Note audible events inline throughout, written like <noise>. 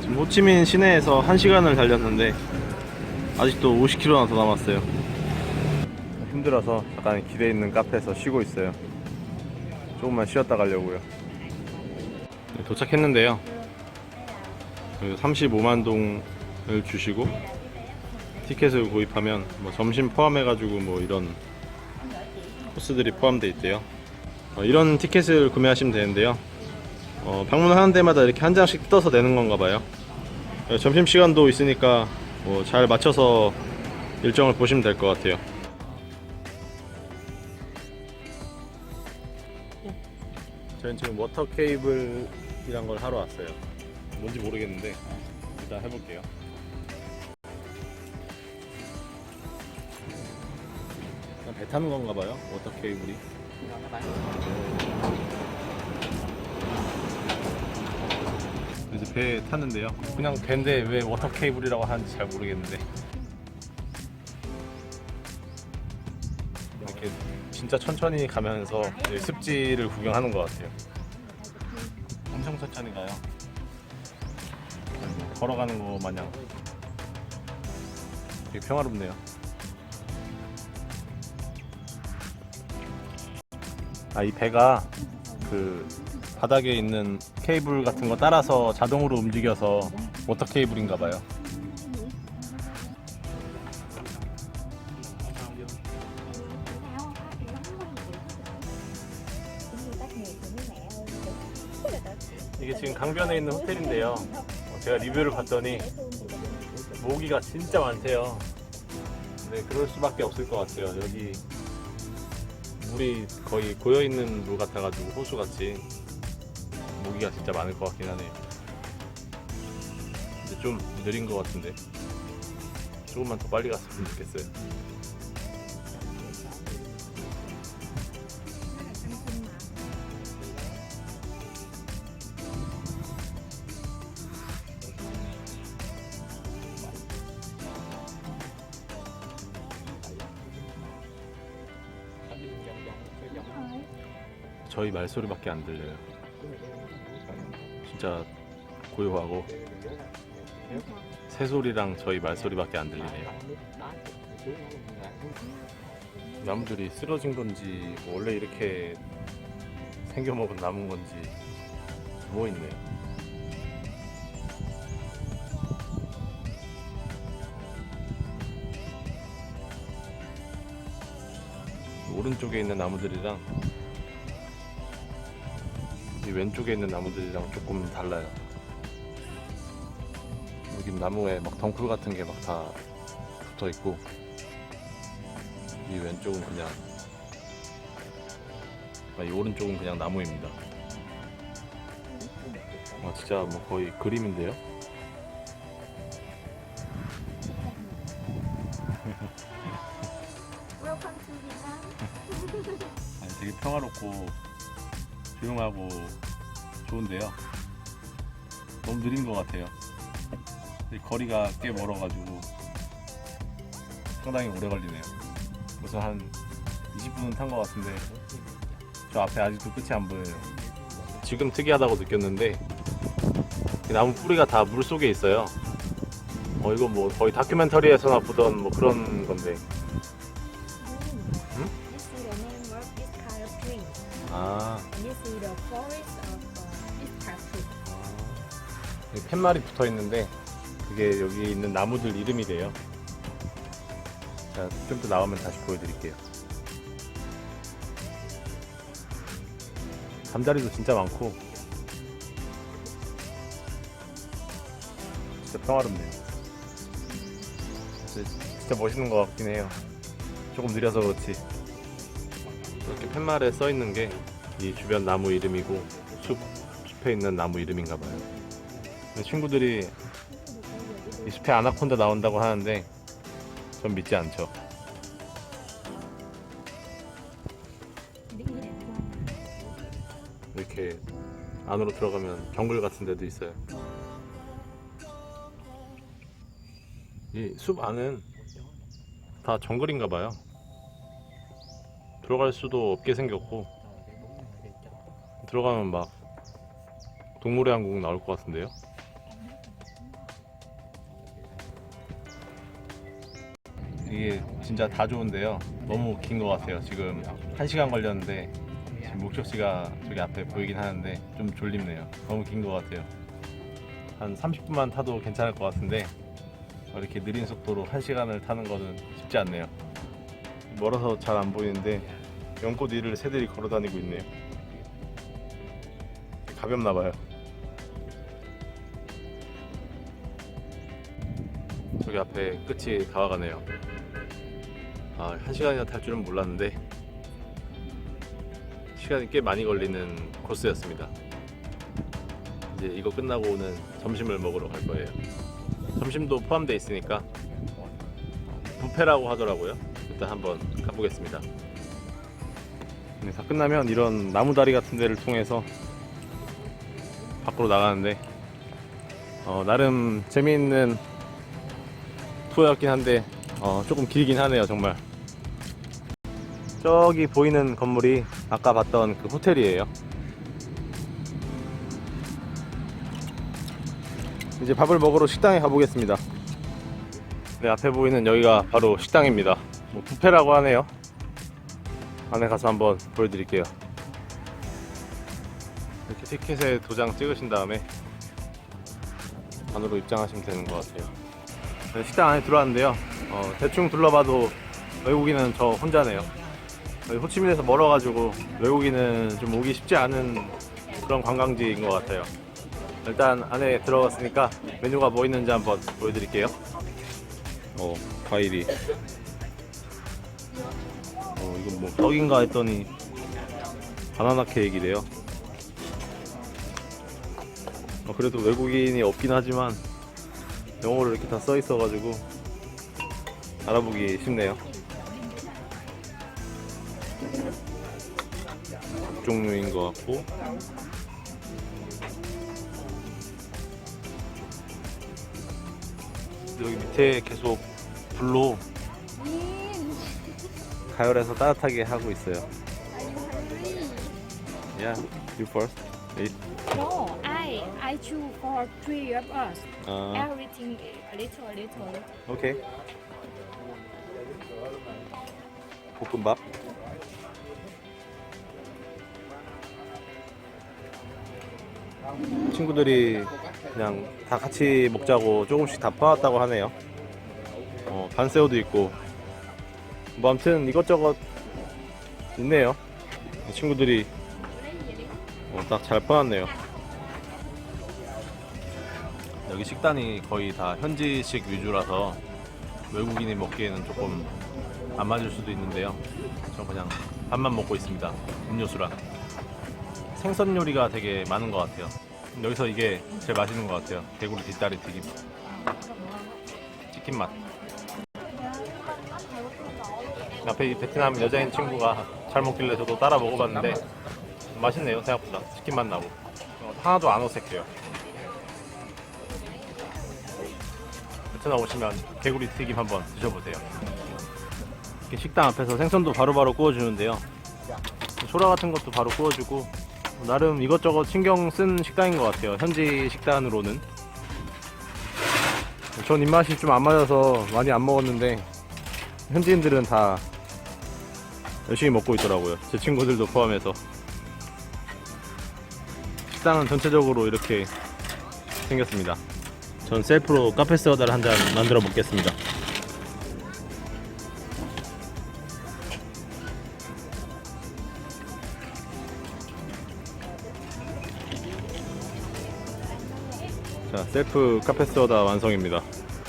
지금 호치민 시내에서 1시간을 달렸는데 아직도 50km나 더 남았어요. 힘들어서 잠깐 길에 있는 카페에서 쉬고 있어요. 조금만 쉬었다 가려고요. 네, 도착했는데요 35만 동을 주시고 티켓을 구입하면 뭐 점심 포함해가지고 뭐 이런 코스들이 포함되어 있대요 어, 이런 티켓을 구매하시면 되는데요 어, 방문하는 데마다 이렇게 한 장씩 뜯어서 내는 건가 봐요. 어, 점심 시간도 있으니까 뭐 잘 맞춰서 일정을 보시면 될 것 같아요. 저희는 지금 워터 케이블 이란 걸 하러 왔어요. 뭔지 모르겠는데 일단 해볼게요. 그냥 배 타는 건가 봐요. 워터 케이블이. Rồi các bạn 그래서 배 탔는데요. 그냥 배인데 왜 워터 케이블이라고 하는지 잘 모르겠는데 이렇게 진짜 천천히 가면서 이 습지를 구경하는 것 같아요. 엄청 천천히 가요. 걸어가는 거 마냥 되게 평화롭네요. 아 이 배가 그 바닥에 있는 케이블 같은 거 따라서 자동으로 움직여서 워터 케이블인가 봐요. 강변에 있는 호텔인데요. 어, 제가 리뷰를 봤더니 모기가 진짜 많대요. 네, 그럴 수밖에 없을 것 같아요. 여기 물이 거의 고여 있는 물 같아가지고 호수 같이 모기가 진짜 많을 것 같긴 하네요. 근데 좀 느린 것 같은데 조금만 더 빨리 갔으면 좋겠어요. 저희 말소리밖에 안 들려요. 진짜 고요하고 새소리랑 저희 말소리밖에 안 들리네요. 나무들이 쓰러진 건지 뭐 원래 이렇게 생겨 먹은 나무인 건지 누워 있네요. 오른쪽에 있는 나무들이랑 이 왼쪽에 있는 나무들이랑 조금 달라요. 여기 나무에 막 덩쿨 같은 게 막 다 붙어 있고 이 왼쪽은 그냥 아, 이 오른쪽은 그냥 나무입니다. 아 진짜 뭐 거의 그림인데요. <laughs> 아니, 되게 평화롭고 조용하고 좋은데요. 너무 느린 것 같아요. 이 거리가 꽤 멀어가지고 상당히 오래 걸리네요. 그래서 한 20분은 탄 것 같은데 저 앞에 아직도 끝이 안 보여요. 지금 특이하다고 느꼈는데 이 나무 뿌리가 다 물 속에 있어요. 어 이거 뭐 거의 다큐멘터리에서나 보던 뭐 그런 건데 forest kind of 팻말이 붙어 있는데 그게 여기 있는 나무들 이름이래요. 자, 좀 더 나오면 다시 보여드릴게요. 잠자리도 진짜 많고 진짜 평화롭네요. 진짜 멋있는 것 같긴 해요. 조금 느려서 그렇지. 이렇게 팻말에 써 있는 게 이 주변 나무 이름이고 숲 숲에 있는 나무 이름인가 봐요. 친구들이 이 숲에 아나콘다 나온다고 하는데 전 믿지 않죠. 이렇게 안으로 들어가면 정글 같은 데도 있어요. 이 숲 안은 다 정글인가 봐요. 들어갈 수도 없게 생겼고 들어가면 막 동물의 왕국 나올 것 같은데요. 이게 진짜 다 좋은데요. 너무 긴 것 같아요. 지금 1시간 걸렸는데 지금 목적지가 저기 앞에 보이긴 하는데 좀 졸립네요. 너무 긴 것 같아요. 한 30분만 타도 괜찮을 것 같은데 이렇게 느린 속도로 1시간을 타는 거는 쉽지 않네요. 멀어서 잘 안 보이는데 연꽃 위를 새들이 걸어 다니고 있네요. 가볍나 봐요. 저기 앞에 끝이 다 와가네요. 아, 한 시간이나 탈 줄은 몰랐는데 시간이 꽤 많이 걸리는 코스였습니다. 이제 이거 끝나고 오는 점심을 먹으러 갈 거예요. 점심도 포함되어 있으니까 뷔페라고 하더라고요. 일단 한번 가보겠습니다. 네, 다 끝나면 이런 나무다리 같은 데를 통해서 밖으로 나가는데 어, 나름 재미있는 투어였긴 한데 어, 조금 길긴 하네요 정말. 저기 보이는 건물이 아까 봤던 그 호텔이에요. 이제 밥을 먹으러 식당에 가보겠습니다. 네 앞에 보이는 여기가 바로 식당입니다. 뭐 뷔페라고 하네요. 안에 가서 한번 보여드릴게요 티켓에 도장 찍으신 다음에 안으로 입장하시면 되는 것 같아요 네, 식당 안에 들어왔는데요. 어, 대충 둘러봐도 외국인은 저 혼자네요. 호치민에서 멀어가지고 외국인은 좀 오기 쉽지 않은 그런 관광지인 것 같아요. 일단 안에 들어갔으니까 메뉴가 뭐 있는지 한번 보여드릴게요. 어, 과일이. 어, 이건 뭐 떡인가 했더니 바나나 케이크래요. 어, 그래도 외국인이 없긴 하지만 영어로 이렇게 다 써 있어가지고 알아보기 쉽네요. 국 종류인 것 같고 여기 밑에 계속 불로 가열해서 따뜻하게 하고 있어요. Yeah, you first. Eat. I choose for three of us. 아, Everything a little, a little, a little. 오케이. 볶음밥. 친구들이 그냥 다 같이 먹자고 조금씩 다 퍼왔다고 하네요. 어, 반새우도 있고. 뭐 아무튼 이것저것 있네요. 친구들이 어, 딱 잘 퍼왔네요. 여기 식단이 거의 다 현지식 위주라서 외국인이 먹기에는 조금 안 맞을 수도 있는데요. 저 그냥 밥만 먹고 있습니다. 음료수랑 생선 요리가 되게 많은 것 같아요. 여기서 이게 제일 맛있는 것 같아요. 개구리 뒷다리 튀김, 치킨 맛. 앞에 이 베트남 여자인 친구가 잘 먹길래 저도 따라 먹어봤는데 맛있네요 생각보다 치킨 맛 나고 어, 하나도 안 어색해요. 베트남 오시면 개구리 튀김 한번 드셔보세요. 이렇게 식당 앞에서 생선도 바로바로 구워주는데요. 소라 같은 것도 바로 구워주고 나름 이것저것 신경 쓴 식당인 것 같아요. 현지 식단으로는. 전 입맛이 좀 안 맞아서 많이 안 먹었는데 현지인들은 다 열심히 먹고 있더라고요. 제 친구들도 포함해서. 식당은 전체적으로 이렇게 생겼습니다. 전 셀프로 카페 소다를 한 잔 만들어 먹겠습니다. 자, 셀프 카페 소다 완성입니다.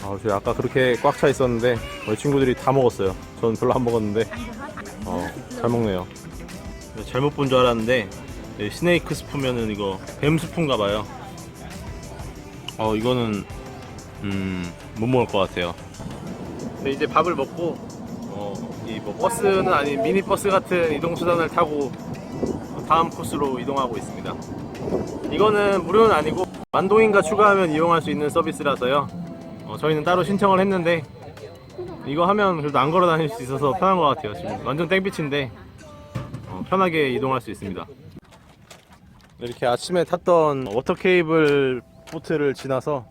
아, 저 아까 그렇게 꽉 차 있었는데 우리 친구들이 다 먹었어요. 전 별로 안 먹었는데 어, 잘 먹네요. 잘못 본 줄 알았는데 이 스네이크 스프면은 이거 뱀 스프인가 봐요. 어, 이거는 음, 못 먹을 것 같아요. 네, 이제 밥을 먹고 어, 이 뭐 버스는 아닌 미니 버스 같은 이동 수단을 타고 다음 코스로 이동하고 있습니다. 이거는 무료는 아니고 만동인가 추가하면 이용할 수 있는 서비스라서요. 어, 저희는 따로 신청을 했는데 이거 하면 그래도 안 걸어 다닐 수 있어서 편한 것 같아요. 지금 완전 땡빛인데 어, 편하게 이동할 수 있습니다. 이렇게 아침에 탔던 워터 케이블 보트를 지나서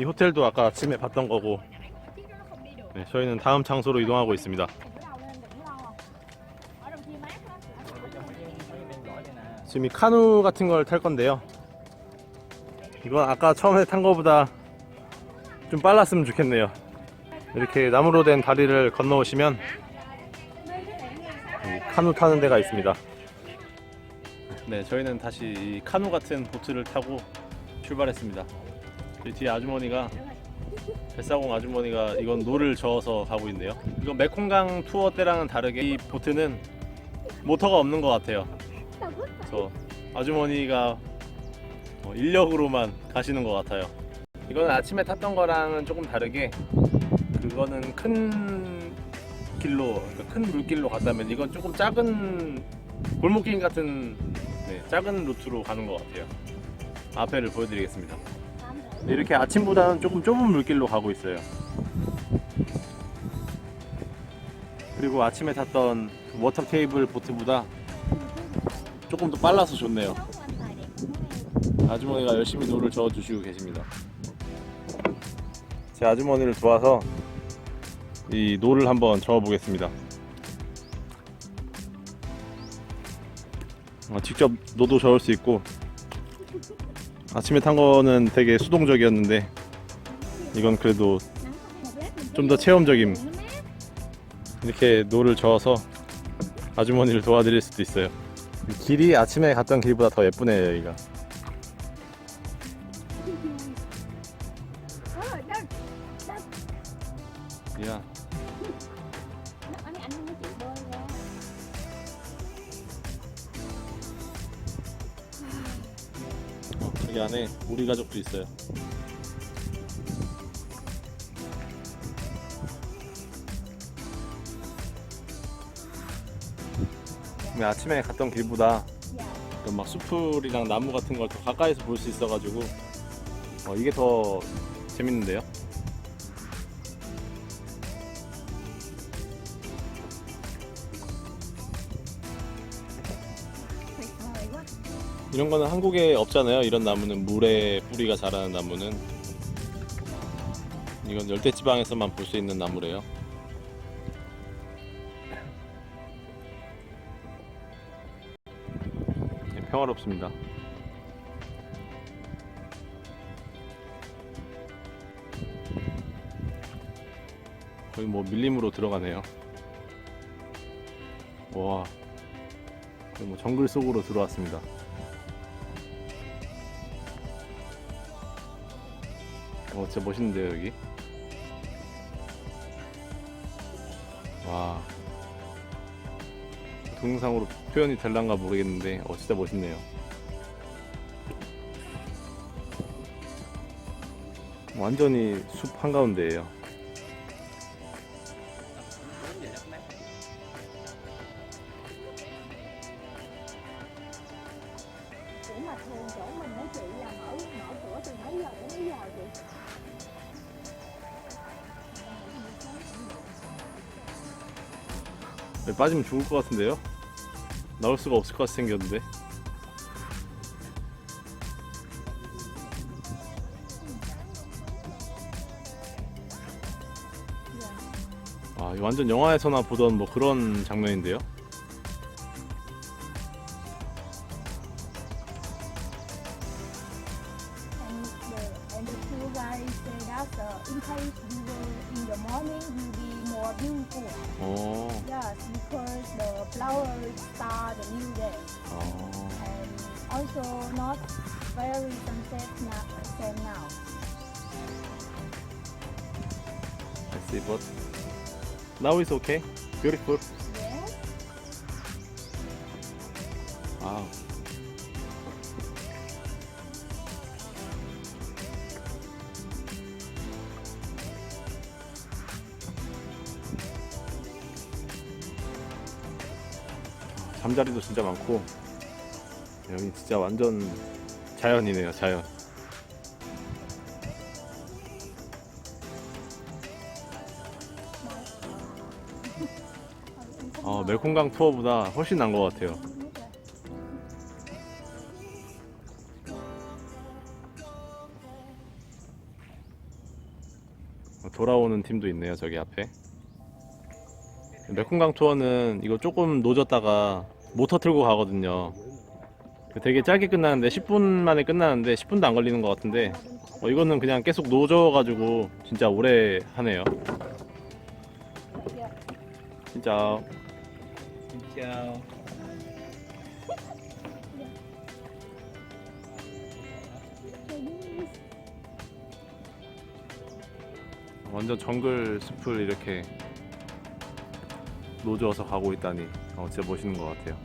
이 호텔도 아까 아침에 봤던 거고 네, 저희는 다음 장소로 이동하고 있습니다. 지금 이 카누 같은 걸 탈 건데요. 이건 아까 처음에 탄 거보다 좀 빨랐으면 좋겠네요. 이렇게 나무로 된 다리를 건너오시면 이 카누 타는 데가 있습니다. 네, 저희는 다시 이 카누 같은 보트를 타고 출발했습니다. 저희 뒤에 아주머니가 뱃사공 아주머니가 이건 노를 저어서 가고 있네요. 이건 메콩강 투어 때랑은 다르게 이 보트는 모터가 없는 것 같아요. 그래서 아주머니가 어, 인력으로만 가시는 것 같아요. 이거는 아침에 탔던 거랑은 조금 다르게 그거는 큰 길로 그러니까 큰 물길로 갔다면 이건 조금 작은 골목길 같은 네, 작은 루트로 가는 것 같아요. 앞에를 보여드리겠습니다. 네, 이렇게 아침보다는 조금 좁은 물길로 가고 있어요. 그리고 아침에 탔던 워터 케이블 보트보다 조금 더 빨라서 좋네요. 아주머니가 열심히 노를 저어 주시고 계십니다. 제 아주머니를 도와서 이 노를 한번 저어 보겠습니다. 어, 직접 노도 저을 수 있고 아침에 탄 거는 되게 수동적이었는데 이건 그래도 좀 더 체험적인 이렇게 노를 저어서 아주머니를 도와드릴 수도 있어요. 길이 아침에 갔던 길보다 더 예쁘네요 여기가. 근데 아침에 갔던 길보다 그막 수풀이랑 나무 같은 걸 더 가까이서 볼 수 있어가지고 어, 이게 더 재밌는데요. 이런 거는 한국에 없잖아요. 이런 나무는 물에 뿌리가 자라는 나무는 이건 열대 지방에서만 볼 수 있는 나무래요. 평화롭습니다. 거의 뭐 밀림으로 들어가네요. 와, 거의 뭐 정글 속으로 들어왔습니다. 어, 진짜 멋있는데요, 여기? 와. 동영상으로 표현이 될란가 모르겠는데, 어, 진짜 멋있네요. 완전히 숲 한가운데에요. 네, 빠지면 죽을 것 같은데요? 나올 수가 없을 것 같이 생겼는데. 아, 완전 영화에서나 보던 뭐 그런 장면인데요? Now it's okay. Beautiful. 잠자리도 진짜 많고 여기 진짜 완전 자연이네요, 자연. 어, 멜콩강 투어보다 훨씬 난것 같아요. 돌아오는 팀도 있네요, 저기 앞에. 멜콩강 투어는 이거 조금 노졌다가 모터 틀고 가거든요. 되게 짧게 끝나는데 10분 만에 끝나는데 10분도 안 걸리는 것 같은데 어, 이거는 그냥 계속 노져가지고 진짜 오래 하네요. 진짜 진짜 완전 정글 숲을 이렇게 노져서 가고 있다니 어, 진짜 멋있는 것 같아요.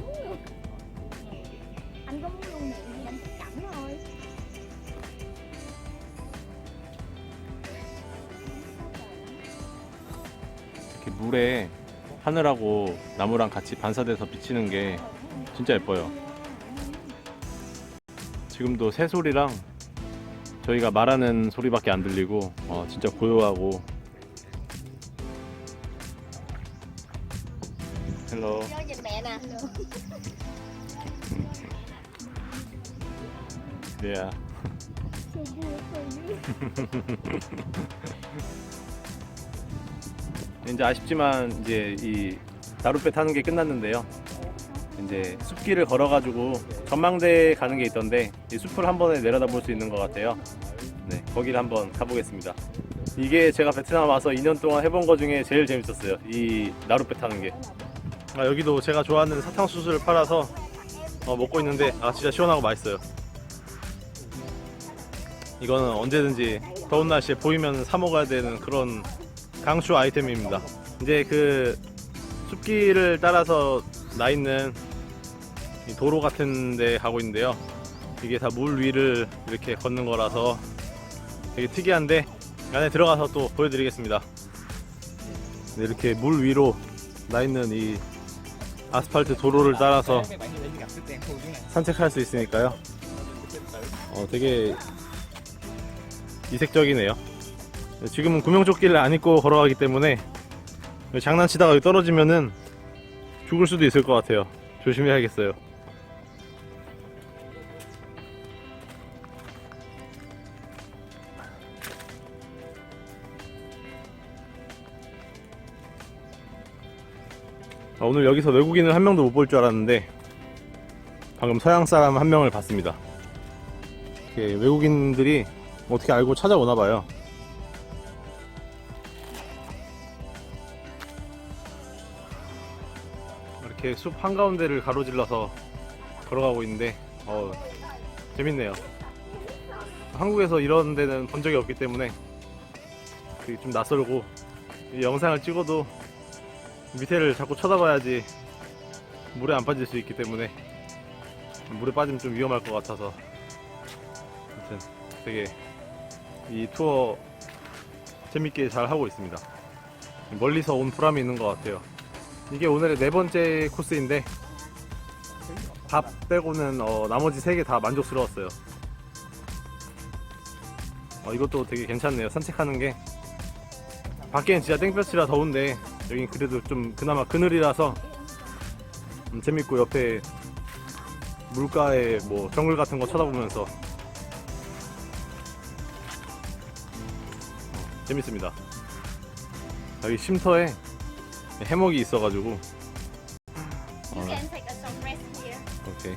Đóng luôn anh có muốn luôn miệng thì anh chắc cẳng thôi? 이렇게 물에 하늘하고 나무랑 같이 반사돼서 비치는 게 진짜 예뻐요. 지금도 새 소리랑 저희가 말하는 소리밖에 안 들리고 어, 진짜 고요하고. 헬로 For you 이제 아쉽지만 이제 이 나룻배 타는 게 끝났는데요. 이제 숲길을 걸어가지고 전망대에 가는 게 있던데 이 숲을 한 번에 내려다 볼 수 있는 것 같아요. 네, 거기를 한번 가보겠습니다. 이게 제가 베트남 와서 2년 동안 해본 것 중에 제일 재밌었어요. 이 나룻배 타는 게. 아, 여기도 제가 좋아하는 사탕수수를 팔아서 어, 먹고 있는데 아 진짜 시원하고 맛있어요. 이거는 언제든지 더운 날씨에 보이면 사 먹어야 되는 그런 강추 아이템입니다. 이제 그 숲길을 따라서 나 있는 이 도로 같은 데 가고 있는데요. 이게 다 물 위를 이렇게 걷는 거라서 되게 특이한데 안에 들어가서 또 보여드리겠습니다. 네, 이렇게 물 위로 나 있는 이 아스팔트 도로를 따라서 산책할 수 있으니까요. 어, 되게 이색적이네요. 지금은 구명조끼를 안 입고 걸어가기 때문에 장난치다가 여기 떨어지면은 죽을 수도 있을 것 같아요. 조심해야겠어요. 아, 오늘 여기서 외국인을 한 명도 못 볼 줄 알았는데 방금 서양 사람 한 명을 봤습니다. 외국인들이 어떻게 알고 찾아오나 봐요. 이렇게 숲 한가운데를 가로질러서 걸어가고 있는데 어, 재밌네요. 한국에서 이런 데는 본 적이 없기 때문에 좀 낯설고 이 영상을 찍어도 밑에를 자꾸 쳐다봐야지 물에 안 빠질 수 있기 때문에 물에 빠지면 좀 위험할 것 같아서 아무튼 되게 이 투어 재밌게 잘 하고 있습니다. 멀리서 온 보람이 있는 것 같아요. 이게 오늘의 네 번째 코스인데 밥 빼고는 어, 나머지 세 개 다 만족스러웠어요. 어, 이것도 되게 괜찮네요. 산책하는 게 밖에는 진짜 땡볕이라 더운데 여긴 그래도 좀 그나마 그늘이라서 음, 재밌고 옆에 물가에 뭐 정글 같은 거 쳐다보면서 어, 재밌습니다. 여기 쉼터에 해먹이 있어가지고 here 오케이.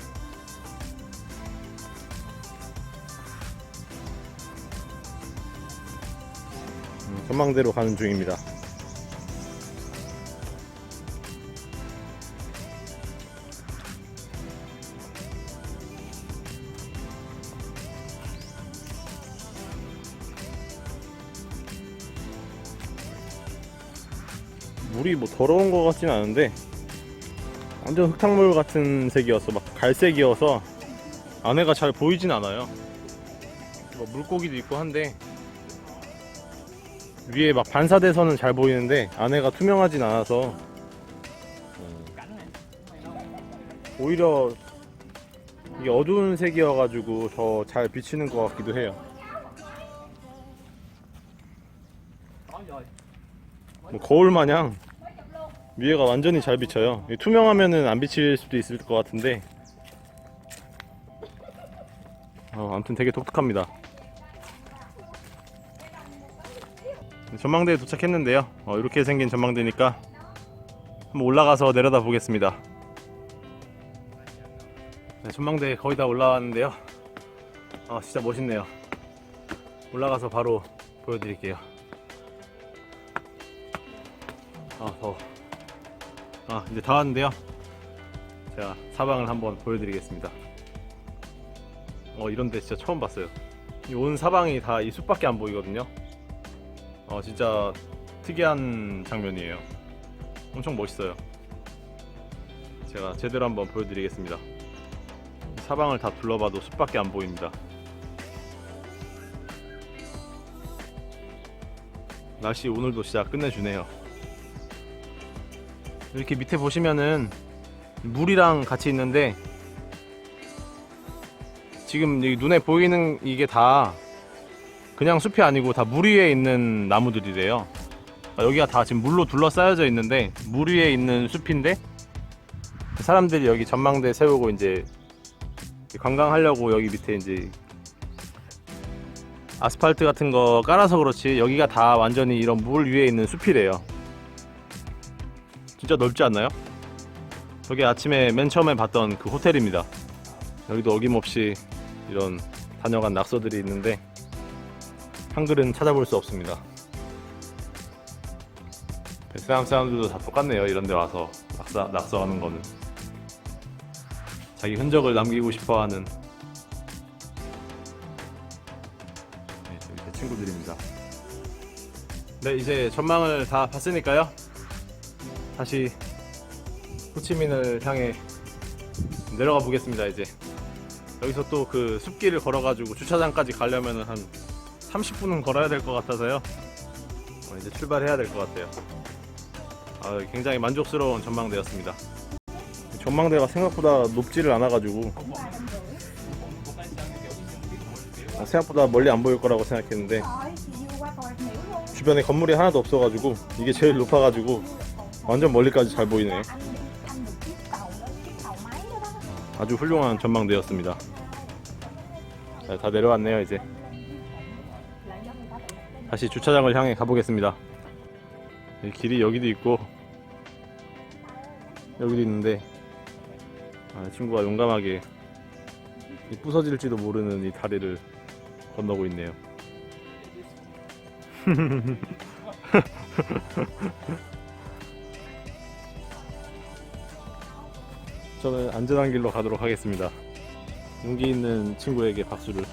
음, 전망대로 가는 중입니다. 더러운 것 같진 않은데 완전 흙탕물 같은 색이어서 막 갈색이어서 안에가 잘 보이진 않아요. 뭐 물고기도 있고 한데 위에 막 반사돼서는 잘 보이는데 안에가 투명하진 않아서 음, 오히려 이게 어두운 색이어가지고 더 잘 비치는 것 같기도 해요. 뭐 거울 마냥 위에가 완전히 잘 비쳐요. 이 투명하면은 안 비칠 수도 있을 것 같은데. 어, 아무튼 되게 독특합니다. 전망대에 도착했는데요. 어, 이렇게 생긴 전망대니까 한번 올라가서 내려다 보겠습니다. 네, 전망대 거의 다 올라왔는데요. 아, 진짜 멋있네요. 올라가서 바로 보여드릴게요. 아, 더워. 아, 이제 다 왔는데요. 제가 사방을 한번 보여드리겠습니다. 어, 이런데 진짜 처음 봤어요. 이온 사방이 다 이 숲밖에 안 보이거든요. 어, 진짜 특이한 장면이에요. 엄청 멋있어요. 제가 제대로 한번 보여드리겠습니다. 사방을 다 둘러봐도 숲밖에 안 보입니다. 날씨 오늘도 진짜 끝내주네요. 이렇게 밑에 보시면은 물이랑 같이 있는데 지금 눈에 보이는 이게 다 그냥 숲이 아니고 다 물 위에 있는 나무들이래요. 아, 여기가 다 지금 물로 둘러싸여져 있는데 물 위에 있는 숲인데 사람들이 여기 전망대 세우고 이제 관광하려고 여기 밑에 이제 아스팔트 같은 거 깔아서 그렇지 여기가 다 완전히 이런 물 위에 있는 숲이래요. 진짜 넓지 않나요? 저기 아침에 맨 처음에 봤던 그 호텔입니다. 여기도 어김없이 이런 다녀간 낙서들이 있는데 한글은 찾아볼 수 없습니다. 베트남 사람들도 다 똑같네요. 이런 데 와서 낙서, 낙서하는 거는. 자기 흔적을 남기고 싶어 하는 네, 제 친구들입니다. 네, 이제 전망을 다 봤으니까요. 다시 호치민을 향해 내려가 보겠습니다, 이제. 여기서 또 그 숲길을 걸어가지고 주차장까지 가려면 한 30분은 걸어야 될 것 같아서요. 어, 이제 출발해야 될 것 같아요. 아, 굉장히 만족스러운 전망대였습니다. 전망대가 생각보다 높지를 않아가지고 아, 생각보다 멀리 안 보일 거라고 생각했는데 주변에 건물이 하나도 없어가지고 이게 제일 높아가지고 완전 멀리까지 잘 đó 아주 훌륭한 전망대였습니다. 자, 다 내려왔네요 이제. 다시 주차장을 향해 가보겠습니다. 이 길이 여기도 있고 여기도 있는데 아, 친구가 용감하게 이 부서질지도 모르는 이 다리를 건너고 있네요. <laughs> 저는 안전한 길로 가도록 하겠습니다. 용기 있는 친구에게 박수를.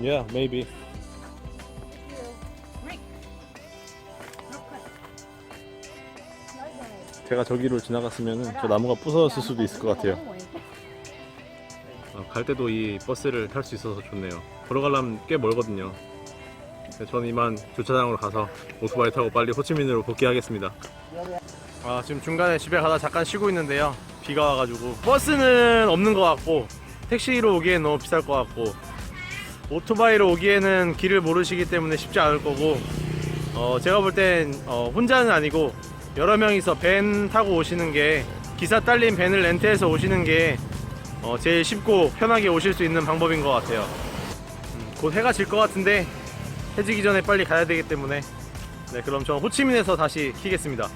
Yeah, maybe. 제가 저기로 지나갔으면 저 나무가 부서졌을 수도 있을 것 같아요. 어, 갈 때도 이 버스를 탈 수 있어서 좋네요. 걸어가려면 꽤 멀거든요. 근데 저는 이만 주차장으로 가서 오토바이 타고 빨리 호치민으로 복귀하겠습니다. 아, 지금 중간에 집에 가다 잠깐 쉬고 있는데요. 비가 와가지고 버스는 없는 것 같고 택시로 오기엔 너무 비쌀 것 같고 오토바이로 오기에는 길을 모르시기 때문에 쉽지 않을 거고 어, 제가 볼땐 어, 혼자는 아니고 여러 명이서 밴 타고 오시는 게 기사 딸린 밴을 렌트해서 오시는 게 어, 제일 쉽고 편하게 오실 수 있는 방법인 것 같아요. 음, 곧 해가 질 것 같은데 해지기 전에 빨리 가야 되기 때문에 네 그럼 저 호치민에서 다시 키겠습니다.